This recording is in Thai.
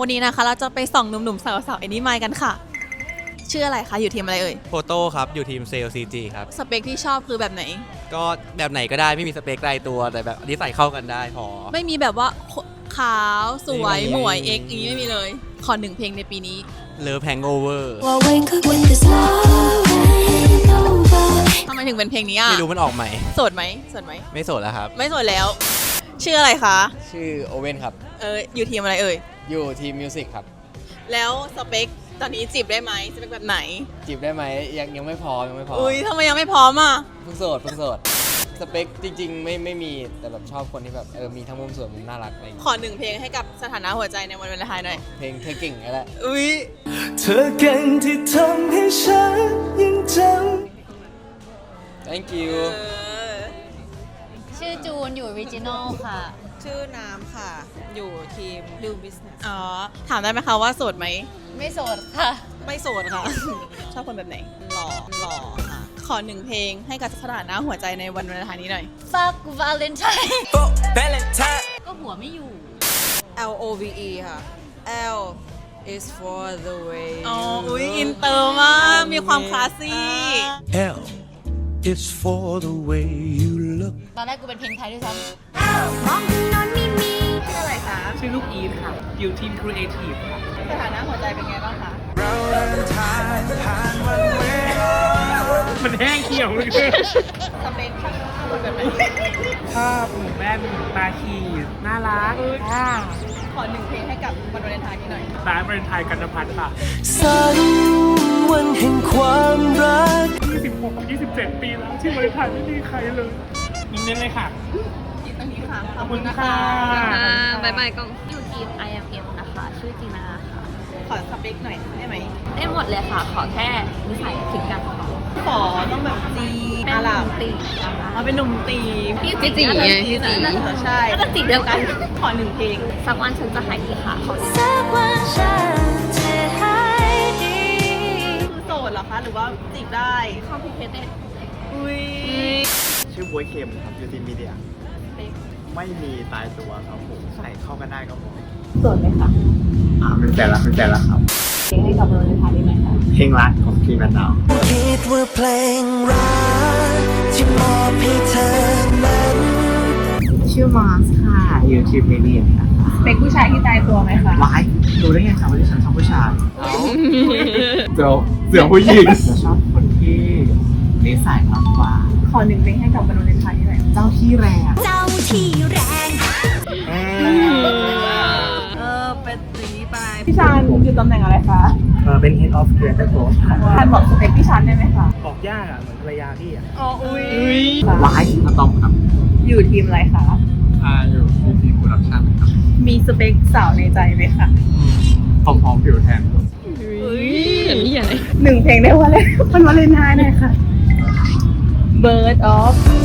วันนี้นะคะเราจะไปส่องหนุ่มๆสาวๆไอ้นี่มายกันค่ะ ชื่ออะไรคะ อยู่ทีมอะไรเอ่ย โฟโต้ครับ อยู่ทีมเซลซีจีครับ สเปคที่ชอบคือแบบไหน ก็แบบไหนก็ได้ไม่มีสเปคตายตัวแต่แบบอันนี้ใส่เข้ากันได้พอ ไม่มีแบบว่าขาวสวยไม่มี หมวยเอ็กอย่างนี้ไม่มีเลย ขอหนึ่งเพลงในปีนี้ เลิฟแพงโอเวอร์ Well, wake up with this love ain't over. ทำไมถึงเป็นเพลงนี้อะไม่รู้มันออกไหมโสดไหมโสดไหม ไม่โสดแล้วครับ ไม่โสดแล้ว ชื่ออะไรคะ ชื่อโอเว่นครับ เอออยู่ทีมอะไรเอ่ย อยู่ทีมมิวสิกครับ แล้วสเปคตอนนี้จีบได้ไหมสเปคแบบไหน จีบได้ไหมยังยังไม่พอยังไม่พออุ้ยทำไมยังไม่พร้อมอะ เพิ่งโสดเพิ่งโสด สเปคจริง ๆ ไม่ไม่มีแต่แบบชอบคนที่แบบเออมีทั้งมุมสวยมุมน่ารักอะไรอย่างขเงี้ยอหนึ่งเพลงให้กับสถานะหัวใจในวันวาเลนไทน์หน่อย เพลงเธอเก่งก็ได้อุ้ยเธอเก่งที่ทำให้ฉันยังจ thank you ชื่อจูนอยู่ Original ค่ะ ชื่อน้ำค่ะ อยู่ทีม Do Business อ๋อ ถามได้ไหมคะว่าโสดไหม ไม่โสดค่ะ ไม่โสดค่ะ ชอบคนแบบไหน หล่อหล่อค่ะ ขอหนึ่งเพลงให้กับสถานะหัวใจในวันวาเลนไทน์นี้หน่อย Fuck Valentine ำ Valentine ก็หัวไม่อยู่ L O V E ค่ะ L is for the way อ๋อ you อุ้ย look อินเตอร์มาก มีความคลาสซี่ L is for the way you look ตอนแรกกูเป็นเพลงไทยด้วยซ้ชื่อลูกอีทค่ะอยู่ทีมครีเอทีฟค่ะสถานะหัวใจเป็นไงบ้างคะมันแห้งเขียวเลยสเปคชอบคนแบบไหนภาพหมูแม่นตาขีดน่ารักอ่าขอหนึ่งเพลงให้กับวันวาเลนไทน์นี้หน่อยร้านบรินไทยกันนพัฒน์ค่ะสันวันแห่งความรัก 26 27ปีแล้วที่บรินไทยไม่มีใครเลยยินดีเลยค่ะที่ตรงนี้ค่ะขอบคุณค่ะำบายบายกองอยู่ทีม IMM นะคะ ชื่อจีนาค่ะ ขอสเปคหน่อยได้ไหม ได้หมดเลยค่ะ ขอแค่นิสัยถึงกันพอขอต้องแบบจีเป็นอาหหลัลับงตีเอาเป็นหนุ่มตีพี่จีจีไงพี่จีใช่ก็จะจีเดียวกัน ขอหนึ่งเพลง สักวันฉันจะหายดีค่ะขอสักวันฉันจะหายดีคือโสดเหรอคะ หรือว่าจีบได้คอมพิวเตอร์อุ้ย ชื่อบวยเค็มครับอยู่ทีมมีเดียไม่มีตายตัวครับผมใส่เข้ากันได้ก็พอโสดไหมคะอ่าเป็นแต่ละเป็นแต่ละครับเพลงให้กับวันวาเลนไทน์นี้หน่อยค่ะเพลงรักของพีแมนดาวคิดว่าเพลงรักที่มอบให้เธอนั้นชื่อมาสค่ะอยู่ทีมมีเดียนะคะเป็นผู้ชายที่ตายตัวไหมคะวายดูได้ไงครับว่าที่ฉันชอบผู้ชายเสือเสือผู้หญิงจะชอบ คนที่นิสัยมากกว่า ขอหนึ่งเพลงให้กับวันวาเลนไทน์นี้หน่อยเจ้าที่แรงเจ้าที่แรงเออเป็นอย่างนี้ไปพี่ชานอยู่ตำแหน่งอะไรคะเออเป็น head of creative growth ค่ะท่านบอกสเปคพี่ชานได้ไหมคะบอกยากอะเหมือนภรรยาพี่อะอ๋ออุ้ยวายอะตอมครับอยู่ทีมอะไรคะอ่าอยู่ที่ทีมโปรดักชั่นครับมีสเปคสาวในใจไหมคะพร้อมๆผิวแทนหนึ่งเพลงได้วันเลยวันวาเลนไทน์หน่อยค่ะ Bird of